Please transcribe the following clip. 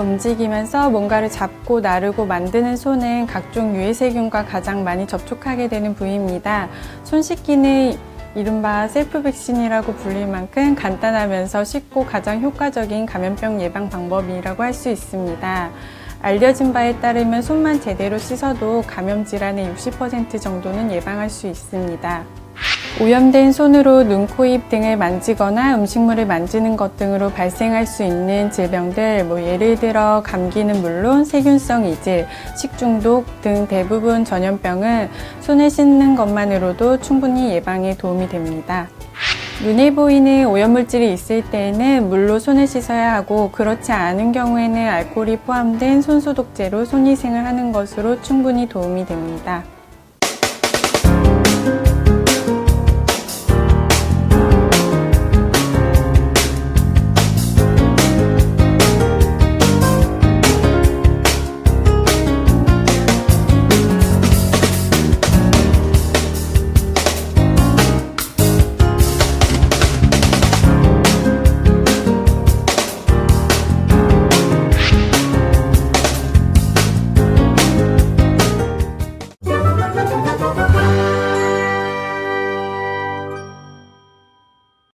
움직이면서 뭔가를 잡고 나르고 만드는 손은 각종 유해세균과 가장 많이 접촉하게 되는 부위입니다. 손 씻기는 이른바 셀프 백신이라고 불릴 만큼 간단하면서 쉽고 가장 효과적인 감염병 예방 방법이라고 할 수 있습니다. 알려진 바에 따르면 손만 제대로 씻어도 감염 질환의 60% 정도는 예방할 수 있습니다. 오염된 손으로 눈, 코, 입 등을 만지거나 음식물을 만지는 것 등으로 발생할 수 있는 질병들, 뭐 예를 들어 감기는 물론 세균성 이질, 식중독 등 대부분 전염병은 손을 씻는 것만으로도 충분히 예방에 도움이 됩니다. 눈에 보이는 오염물질이 있을 때에는 물로 손을 씻어야 하고 그렇지 않은 경우에는 알코올이 포함된 손소독제로 손위생을 하는 것으로 충분히 도움이 됩니다.